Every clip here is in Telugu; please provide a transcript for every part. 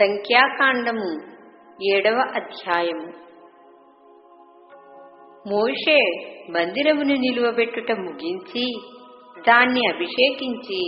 సంఖ్యాకాండము ఏడవ అధ్యాయము. మోషే మందిరమును నిలువబెట్టుట ముగించి దాన్ని అభిషేకించి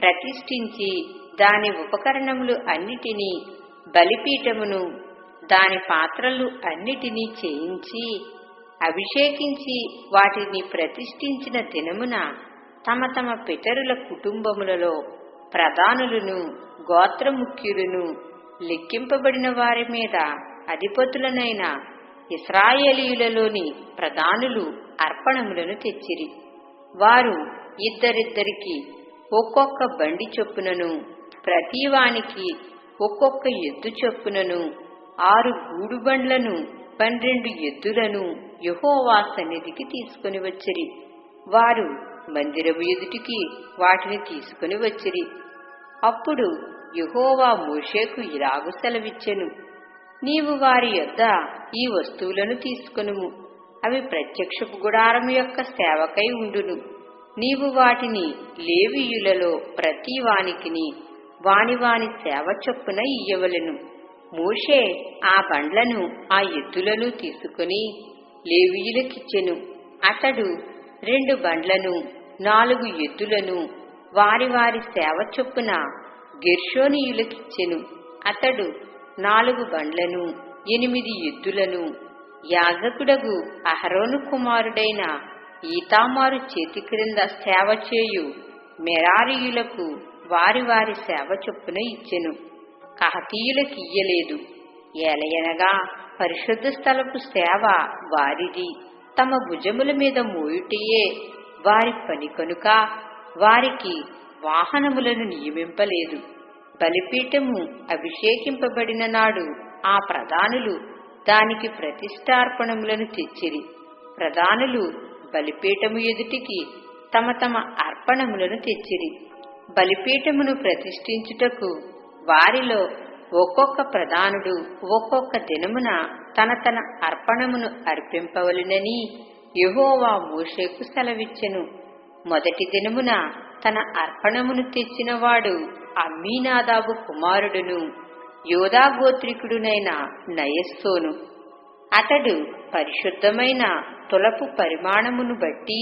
ప్రతిష్ఠించి దాని ఉపకరణములు అన్నిటినీ బలిపీఠమును దాని పాత్రలు అన్నిటినీ చేయించి అభిషేకించి వాటిని ప్రతిష్ఠించిన దినమున తమ తమ పితరుల కుటుంబములలో ప్రధానులను గోత్రముఖ్యులను లెక్కింపబడిన వారి మీద అధిపతులనైన ఇస్రాయేలీయులలోని ప్రధానులు అర్పణములను తెచ్చిరి. వారు ఇద్దరిద్దరికి ఒక్కొక్క బండి చొప్పునను ప్రతివానికి ఒక్కొక్క ఎద్దు చొప్పునను ఆరు గూడుబండ్లను పన్నెండు ఎద్దులను యహోవా సన్నిధికి తీసుకుని వచ్చిరి. వారు మందిరము ఎదుటికి వాటిని తీసుకుని వచ్చిరి. అప్పుడు యహోవా మోషేకు ఇలాగు సెలవిచ్చెను. నీవు వారి యొద్ద ఈ వస్తువులను తీసుకొనుము. అవి ప్రత్యక్షపు గుడారము యొక్క సేవకై ఉండును. నీవు వాటిని లేవీయులలో ప్రతి వానికిని వాని వాని సేవ చొప్పున ఇయ్యవలెను. మోషే ఆ బండ్లను ఆ ఎద్దులను తీసుకుని లేవీయులకిచ్చెను. అతడు రెండు బండ్లను నాలుగు ఎద్దులను వారి వారి సేవ చొప్పున గెర్షోనీయులకిచ్చెను. అతడు నాలుగు బండ్లను ఎనిమిది ఎద్దులను యాజకుడగు అహరోను కుమారుడైన ఈతామారు చేతి క్రింద సేవ చేయు మెరారీయులకు వారి వారి సేవ చొప్పున ఇచ్చెను. కహతీయులకు ఇయ్యలేదు. ఏలయనగా పరిశుద్ధ స్థలపు సేవ వారిది. తమ భుజముల మీద మోయుటయే వారి పని కనుక వారికి వాహనములను నియమింపలేదు. బలిపీఠము అభిషేకింపబడిన నాడు ఆ ప్రధానులు దానికి ప్రతిష్టార్పణములను తెచ్చిరి. ప్రధానులు బలిపీఠము ఎదుటికి తమ తమ అర్పణములను తెచ్చిరి. బలిపీఠమును ప్రతిష్ఠించుటకు వారిలో ఒక్కొక్క ప్రధానుడు ఒక్కొక్క దినమున తన తన అర్పణమును అర్పింపవలెనని యహోవా మోషేకు సెలవిచ్చెను. మొదటి దినమున తన అర్పణమును తెచ్చినవాడు అమ్మీనాదాబు కుమారుడును యోధాగోత్రికుడునైన నయస్సోను. అతడు పరిశుద్ధమైన తులపు పరిమాణమును బట్టి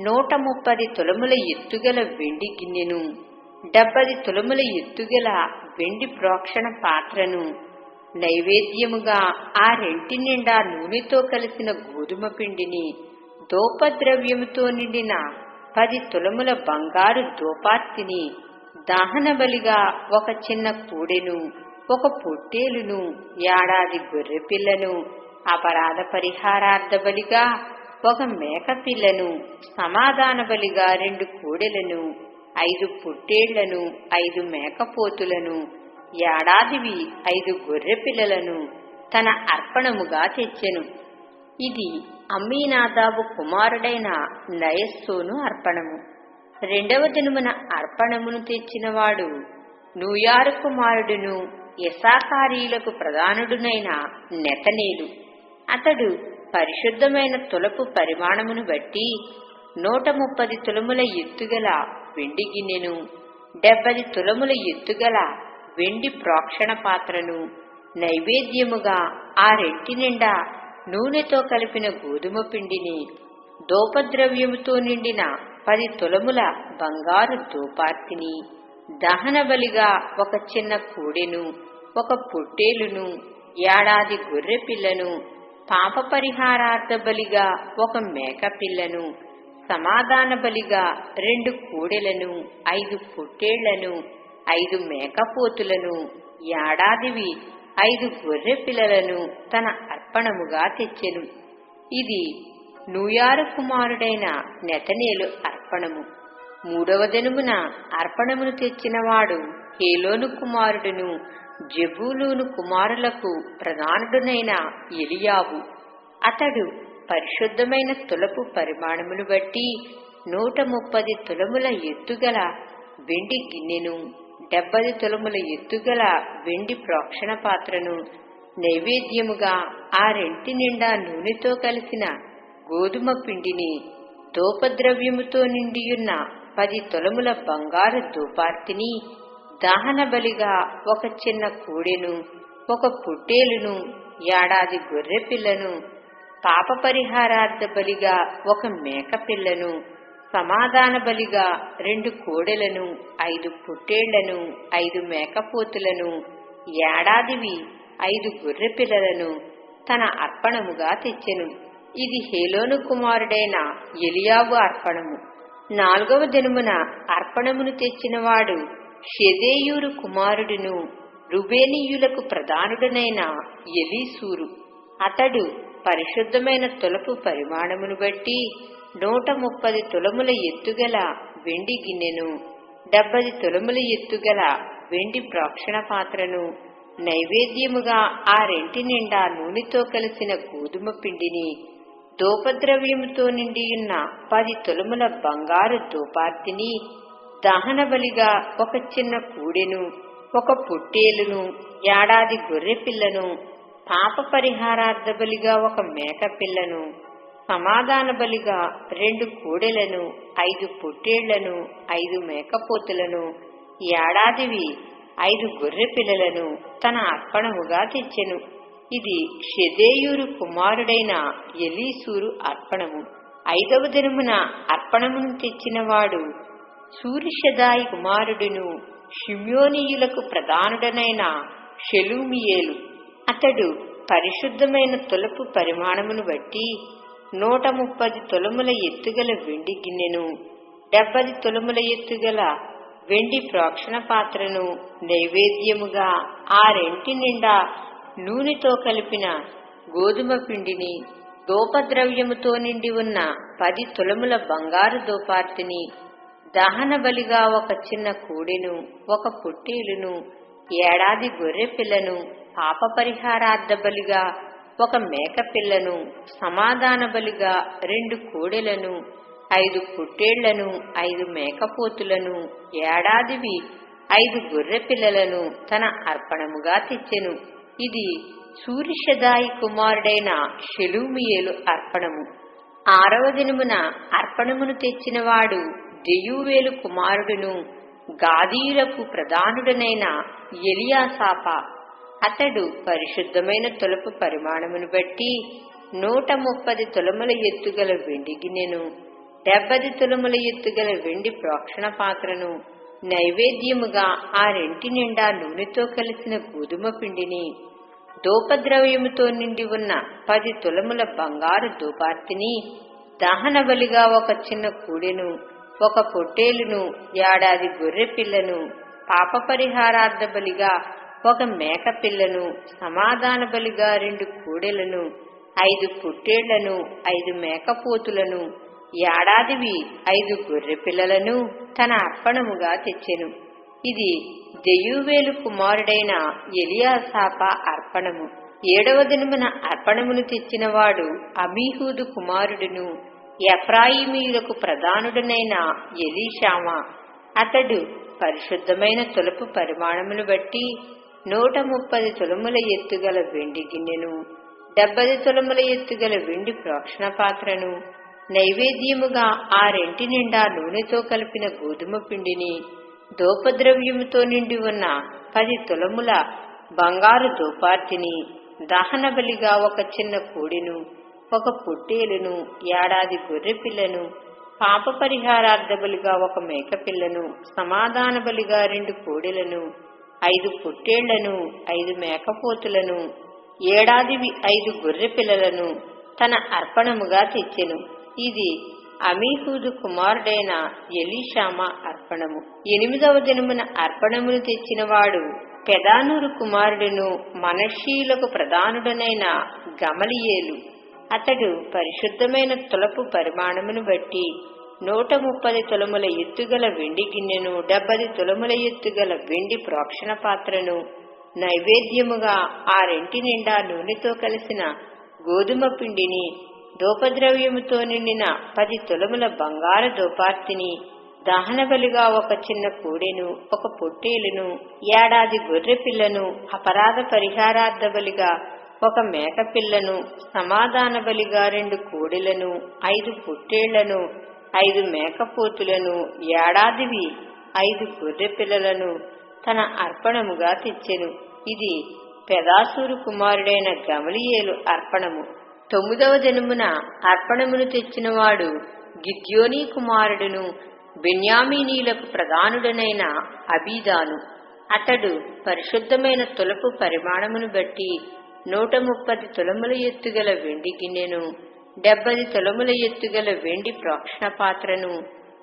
నూట ముప్పది తులముల ఎత్తుగల వెండి గిన్నెను డెబ్బది తులముల ఎత్తుగల వెండి ప్రోక్షణ పాత్రను నైవేద్యముగా ఆ రెంటి నిండా నూనెతో కలిసిన గోధుమ పిండిని దోపద్రవ్యముతో నిండిన పది తులముల బంగారు దోపార్తిని దహన బలిగా ఒక చిన్న కూడెను ఒక పొట్టేలును ఏడాది గొర్రెపిల్లను అపరాధ పరిహారార్థ బలిగా ఒక మేకపిల్లను సమాధాన బలిగా రెండు కోడెలను ఐదు పొట్టేళ్ళను ఐదు మేకపోతులను ఏడాదివి ఐదు గొర్రె పిల్లలను తన అర్పణముగా తెచ్చెను. ఇది అమ్మీనాదాబు కుమారుడైన నయస్సోను అర్పణము. రెండవ దినమున అర్పణమును తెచ్చినవాడు నూయారు కుమారుడును యశాకారీలకు ప్రధానుడునైన నెతనేలు. అతడు పరిశుద్ధమైన తులపు పరిమాణమును బట్టి నూట ముప్పది తులముల ఎత్తుగల వెండి గిన్నెను డెబ్బది తులముల ఎత్తుగల వెండి ప్రోక్షణ పాత్రను నైవేద్యముగా ఆ రెట్టి నిండా నూనెతో కలిపిన గోధుమ పిండిని దోపద్రవ్యముతో నిండిన పది తులముల బంగారు దోపార్తిని దహన బలిగా ఒక చిన్న కోడెను ఒక పొట్టేలును ఏడాది గొర్రె పిల్లను పాప పరిహారార్థ బలిగా ఒక మేక పిల్లను సమాధాన బలిగా రెండు కోడెలను ఐదు పొట్టేళ్ళను ఐదు మేకపోతులను ఏడాదివి ఐదు గొర్రె పిల్లలను తన అర్పణముగా తెచ్చెను. ఇది నూయారు కుమారుడైన నెతనేలు అర్పణము. మూడవ దినమున అర్పణమును తెచ్చినవాడు హేలోను కుమారుడును జబూలూను కుమారులకు ప్రధానుడునైన ఎలియావు అతడు పరిశుద్ధమైన తులపు పరిమాణమును బట్టి నూట ముప్పది తులముల ఎత్తుగల వెండి గిన్నెను డెబ్బది తులముల ఎత్తుగల వెండి ప్రోక్షణ పాత్రను నైవేద్యముగా ఆ రెంటి నిండా నూనెతో కలిసిన గోధుమ పిండిని దోపద్రవ్యముతో నిండియున్న పది తొలముల బంగారు ధూపార్తిని దహన బలిగా ఒక చిన్న కూడెను ఒక పుట్టేలును ఏడాది గొర్రెపిల్లను పాప పరిహారార్థ బలిగా ఒక మేకపిల్లను సమాధాన బలిగా రెండు కోడెలను ఐదు పుట్టేళ్ళను ఐదు మేకపోతులను ఏడాదివి ఐదు గొర్రె పిల్లలను తన అర్పణముగా తెచ్చెను. ఇది హేలోను కుమారుడైన ఎలియాబు అర్పణము. నాలుగవ దినమున అర్పణమును తెచ్చినవాడు షెదేయూరు కుమారుడును రుబేనీయులకు ప్రధానుడనైన ఎలీసూరు. అతడు పరిశుద్ధమైన తులపు పరిమాణమును బట్టి నూట ముప్పది తులముల ఎత్తుగల వెండి గిన్నెను డెబ్బది తులముల ఎత్తుగల వెండి ప్రోక్షణ పాత్రను నైవేద్యముగా ఆ రెంటి నిండా నూనెతో కలిసిన గోధుమ పిండిని దూపద్రవ్యముతో నిండియున్న పది తులముల బంగారు దూపార్తిని దహన బలిగా ఒక చిన్న కూడెను ఒక పుట్టేలును ఏడాది గొర్రెపిల్లను పాప పరిహారార్థ బలిగా ఒక మేకపిల్లను పిల్లను సమాధాన బలిగా రెండు కోడెలను ఐదు పొట్టేళ్ళను ఐదు మేకపోతులను ఏడాదివి ఐదు గొర్రె పిల్లలను తన అర్పణముగా తెచ్చెను. ఇది షెదేయూరు కుమారుడైన ఎలీసూరు అర్పణము. ఐదవ దినమున అర్పణమును తెచ్చినవాడు సూరిషదాయి కుమారుడును షిమ్యోనీయులకు ప్రధానుడనైన షెలూమియేలు. అతడు పరిశుద్ధమైన తులపు పరిమాణమును బట్టి నూట ముప్పది తొలముల ఎత్తుగల వెండి గిన్నెను డెబ్బది తొలముల ఎత్తుగల వెండి ప్రోక్షణ పాత్రను నైవేద్యముగా ఆ రెంటి నిండా నూనెతో కలిపిన గోధుమ పిండిని దోపద్రవ్యముతో నిండి ఉన్న పది తులముల బంగారు దోపార్తిని దహన బలిగా ఒక చిన్న కూడెను ఒక పుట్టేలును ఏడాది గొర్రె పిల్లను పాప పరిహారార్థ బలిగా ఒక మేకపిల్లను సమాధాన బలిగా రెండు కోడెలను ఐదు పుట్టేళ్ళను ఐదు మేకపోతులను ఏడాదివి ఐదు గొర్రె పిల్లలను తన అర్పణముగా తెచ్చెను. ఇది సూర్యషదాయి కుమారుడైన షెలూమియేలు అర్పణము. ఆరవ దినమున అర్పణమును తెచ్చినవాడు దెయూవేలు కుమారుడును గాదీయులకు ప్రధానుడనైన ఎలియాసాప అతడు పరిశుద్ధమైన తులపు పరిమాణమును బట్టి నూట ముప్పది తులముల ఎత్తుగల వెండి గిన్నెను డెబ్బది తులముల ఎత్తుగల వెండి ప్రోక్షణ పాత్రను నైవేద్యముగా ఆ రెంటి నిండా నూనెతో కలిసిన గోధుమ పిండిని దూపద్రవ్యముతో నిండి ఉన్న పది తులముల బంగారు దూపార్తిని దహన బలిగా ఒక చిన్న కూడెను ఒక పొట్టేలును ఏడాది గొర్రె పిల్లను పాప పరిహారార్థ బలిగా ఒక మేకపిల్లను సమాధాన బలిగా రెండు కూడెలను ఐదు పుట్టేళ్ళను ఐదు మేకపోతులను ఏడాదివి ఐదు గొర్రె పిల్లలను తన అర్పణముగా తెచ్చెను. ఇది దెయ్యూవేలు కుమారుడైన ఎలియాసాప అర్పణము. ఏడవ దినమున అర్పణమును తెచ్చినవాడు అమీహూదు కుమారుడును ఎఫ్రాయిమీయులకు ప్రధానుడనైన ఎలీషామా. అతడు పరిశుద్ధమైన తులపు పరిమాణమును బట్టి నూట ముప్పది తులముల ఎత్తుగల వెండి గిన్నెను డెబ్బది తులముల ఎత్తుగల వెండి ప్రోక్షణ పాత్రను నైవేద్యముగా ఆ రెంటి నిండా నూనెతో కలిపిన గోధుమ పిండిని దోపద్రవ్యముతో నిండి ఉన్న పది తులముల బంగారు దోపార్తిని దహన బలిగా ఒక చిన్న కోడిను ఒక పొట్టేలును ఏడాది గొర్రెపిల్లను పాప పరిహారార్థ బలిగా ఒక మేకపిల్లను సమాధాన బలిగా రెండు కోడెలను ఐదు పొట్టేళ్ళను ఐదు మేకపోతులను ఏడాదివి ఐదు గొర్రె పిల్లలను తన అర్పణముగా తెచ్చెను. ఇది అమీహూదు కుమారుడైన ఎలీషామ అర్పణము. ఎనిమిదవ దినమున అర్పణమును తెచ్చినవాడు పెదానూరు కుమారుడును మనషీలకు ప్రధానుడనైన గమలియేలు. అతడు పరిశుద్ధమైన తులపు పరిమాణమును బట్టి నూట ముప్పది తులముల ఎత్తుగల వెండి గిన్నెను డెబ్బది తులముల ఎత్తుగల వెండి ప్రోక్షణ పాత్రను నైవేద్యముగా ఆ రెంటి నిండా నూనెతో కలిసిన గోధుమ పిండిని దూపద్రవ్యముతో నిండిన పది తులముల బంగారు దూపార్తిని దహనబలిగా ఒక చిన్న కూడెను ఒక పొట్టేలును ఏడాది గొర్రె పిల్లను అపరాధ పరిహారార్థ బలిగా ఒక మేకపిల్లను సమాధాన బలిగా రెండు కోడెలను ఐదు పొట్టేళ్ళను ఐదు మేకపోతులను ఏడాదివి ఐదు గొర్రె పిల్లలను తన అర్పణముగా తెచ్చెను. ఇది పెదాసూరు కుమారుడైన గమలియేలు అర్పణము. తొమ్మిదవ జనమున అర్పణమును తెచ్చినవాడు గిద్యోనీ కుమారుడును బెన్యామీనీలకు ప్రధానుడనైన అబీదాను. అతడు పరిశుద్ధమైన తులపు పరిమాణమును బట్టి నూట ముప్పది తులముల ఎత్తుగల వెండి గిన్నెను డెబ్బది తులముల ఎత్తుగల వెండి ప్రోక్షణ పాత్రను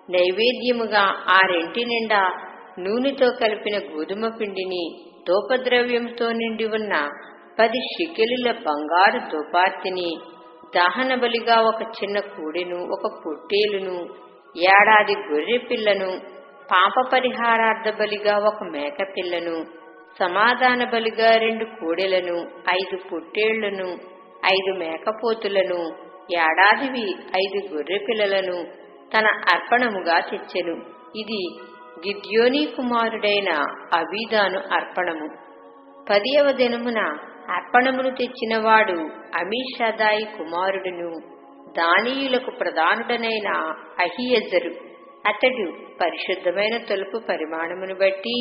నైవేద్యముగా ఆ రెంటి నిండా నూనెతో కలిపిన గోధుమ పిండిని ధూపద్రవ్యంతో నిండి ఉన్న పది షికెలుల బంగారు దుపార్తిని దహన బలిగా ఒక చిన్న కూడెను ఒక పొట్టేలును ఏడాది గొర్రె పిల్లను పాప పరిహారార్థ బలిగా ఒక మేక పిల్లను సమాధాన బలిగా రెండు కోడెలను ఐదు పొట్టేళ్ళను ఐదు మేకపోతులను ఏడాదివి ఐదు గొర్రె పిల్లలను తన అర్పణముగా తెచ్చెను. ఇది గిద్యోనీ కుమారుడైన అబీదాను అర్పణము. పదియవ దినమున అర్పణమును తెచ్చినవాడు అమీషదాయి కుమారుడును దానీయులకు ప్రధానుడనైన అహియజరు. అతడు పరిశుద్ధమైన తలుపు పరిమాణమును బట్టి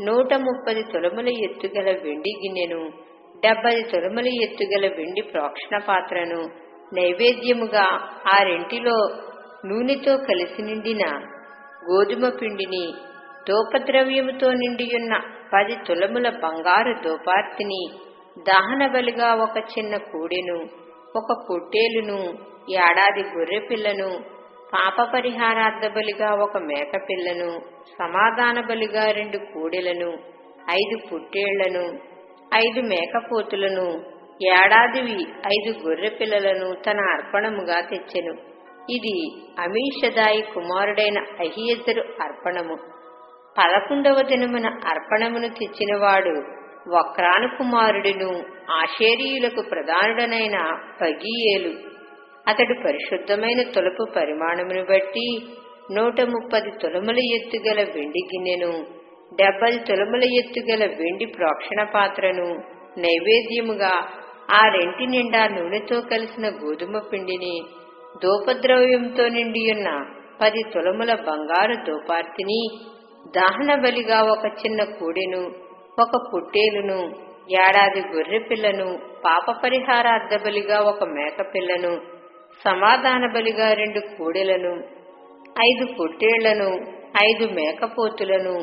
నూట ముప్పది తొలముల ఎత్తుగల వెండి గిన్నెను డెబ్బది తొలముల ఎత్తుగల వెండి ప్రోక్షణ పాత్రను నైవేద్యముగా ఆ రెంటిలో నూనెతో కలిసి నిండిన గోధుమ పిండిని ధూపద్రవ్యముతో నిండియున్న పది తులముల బంగారు దోపార్తిని దహన బలిగా ఒక చిన్న కూడెను ఒక పొట్టేలును ఏడాది గొర్రెపిల్లను పాప పరిహారార్థ బలిగా ఒక మేకపిల్లను సమాధాన బలిగా రెండు కూడెలను ఐదు పుట్టేళ్ళను ఐదు మేకపోతులను ఏడాదివి ఐదు గొర్రె పిల్లలను తన అర్పణముగా తెచ్చెను. ఇది అమీషదాయి కుమారుడైన అహియజరు అర్పణము. పదకొండవ దినమున అర్పణమును తెచ్చినవాడు వక్రాను కుమారుడును ఆశేరీయులకు ప్రధానుడనైన పగీయేలు. అతడు పరిశుద్ధమైన తొలుపు పరిమాణమును బట్టి నూట ముప్పది తొలముల ఎత్తుగల వెండి గిన్నెను డెబ్బై తొలముల ఎత్తుగల వెండి ప్రోక్షణ పాత్రను నైవేద్యముగా ఆ రెంటి నిండా నూనెతో కలిసిన గోధుమ పిండిని ధూపద్రవ్యంతో నిండియున్న పది తులముల బంగారు దోపార్తిని దహన బలిగా ఒక చిన్న కూడెను ఒక పుట్టేలును ఏడాది గొర్రె పిల్లను పాప పరిహారార్థ బలిగా ఒక మేకపిల్లను సమాధాన బలిగా రెండు కూడెలను ఐదు పొట్టేళ్ళను ఐదు మేకపోతులను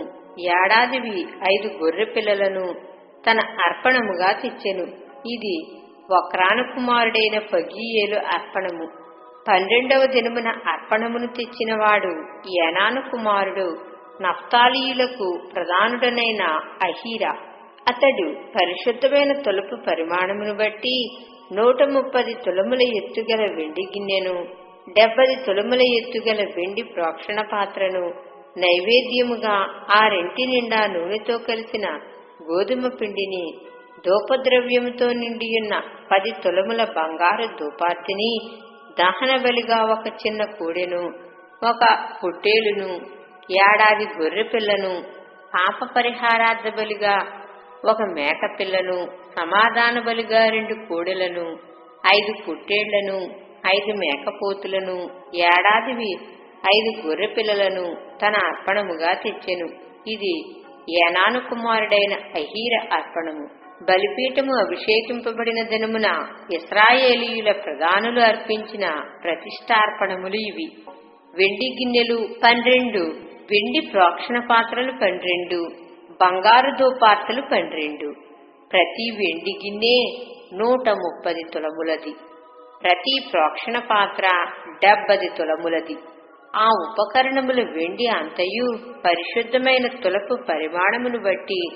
ఏడాదివి ఐదు గొర్రె పిల్లలను తన అర్పణముగా తెచ్చెను. ఇది వక్రాన కుమారుడైన పగీయేలు అర్పణము. పన్నెండవ దినమున అర్పణమును తెచ్చినవాడు యనాను కుమారుడు నఫ్తాలీయులకు ప్రధానుడనైన అహీరా. అతడు పరిశుద్ధమైన తొలుపు పరిమాణమును బట్టి నూట ముప్పది తులముల ఎత్తుగల వెండి గిన్నెను డెబ్బది తులముల ఎత్తుగల వెండి ప్రోక్షణ పాత్రను నైవేద్యముగా ఆ రెంటి నిండా నూనెతో కలిసిన గోధుమ పిండిని ధూపద్రవ్యముతో నిండియున్న పది తులముల బంగారు ధూపార్తిని దహన బలిగా ఒక చిన్న కూడెను ఒక పుట్టేలును ఏడాది గొర్రె పిల్లను పాప పరిహారార్థ బలిగా ఒక మేక పిల్లను సమాధాన బలిగా రెండు కోడెలను ఐదు పుట్టేళ్ళను ఐదు మేకపోతులను ఏడాదివి ఐదు గొర్రె పిల్లలను తన అర్పణముగా తెచ్చెను. ఇది ఏనాను కుమారుడైన అహీర అర్పణము. బలిపీఠము అభిషేకింపబడిన దినమున ఇస్రాయేలీయుల ప్రధానులు అర్పించిన ప్రతిష్టార్పణములు ఇవి. వెండి గిన్నెలు పన్నెండు వెండి ప్రోక్షణ పాత్రలు పన్నెండు బంగారు దోపార్తలు పన్నెండు. ప్రతి వెండి గిన్నె నూట ముప్పది తులములది. ప్రతి ప్రోక్షణ పాత్ర డెబ్బది తులములది. ఆ ఉపకరణముల వెండి అంతయు పరిశుద్ధమైన తులపు పరిమాణమును బట్టి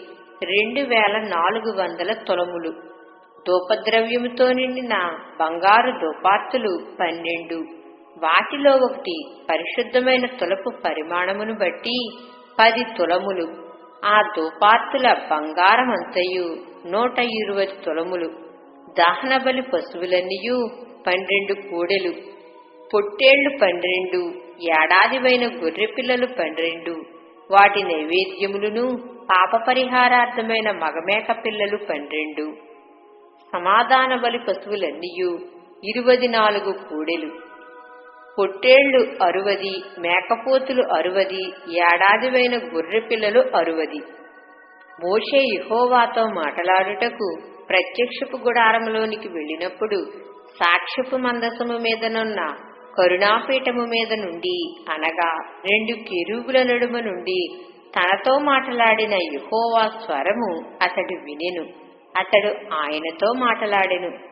రెండు వేల నాలుగు వందల తులములు. ధూపద్రవ్యముతో నిండిన బంగారు ధూపార్తులు పన్నెండు. వాటిలో ఒకటి పరిశుద్ధమైన తులపు పరిమాణమును బట్టి పది తులములు. ఆ ధూపార్తుల బంగారమంతయు నూట ఇరవై తులములు. దహనబలి పశువులన్నీయు పన్నెండు కూడెలు. పొట్టేళ్ళు పన్నెండు. ఏడాదివైన గొర్రెపిల్లలు పన్నెండు. వాటి నైవేద్యములను పాప పరిహారార్థమైన మగమేక పిల్లలు పన్నెండు. సమాధాన బలి పశువులన్నీయు ఇరువది నాలుగు కూడెలు. పొట్టేళ్ళు అరువది మేకపోతులు అరువది ఏడాదివైన గొర్రె పిల్లలు అరువది. మోషే ఇహోవాతో మాటలాడుటకు ప్రత్యక్షపు గుడారంలోనికి వెళ్ళినప్పుడు సాక్ష్యపు మందసము మీదనున్న కరుణాపీఠము మీద నుండి అనగా రెండు కెరూబుల నడుమ నుండి తనతో మాట్లాడిన యెహోవా స్వరము అతడు వినెను. అతడు ఆయనతో మాట్లాడెను.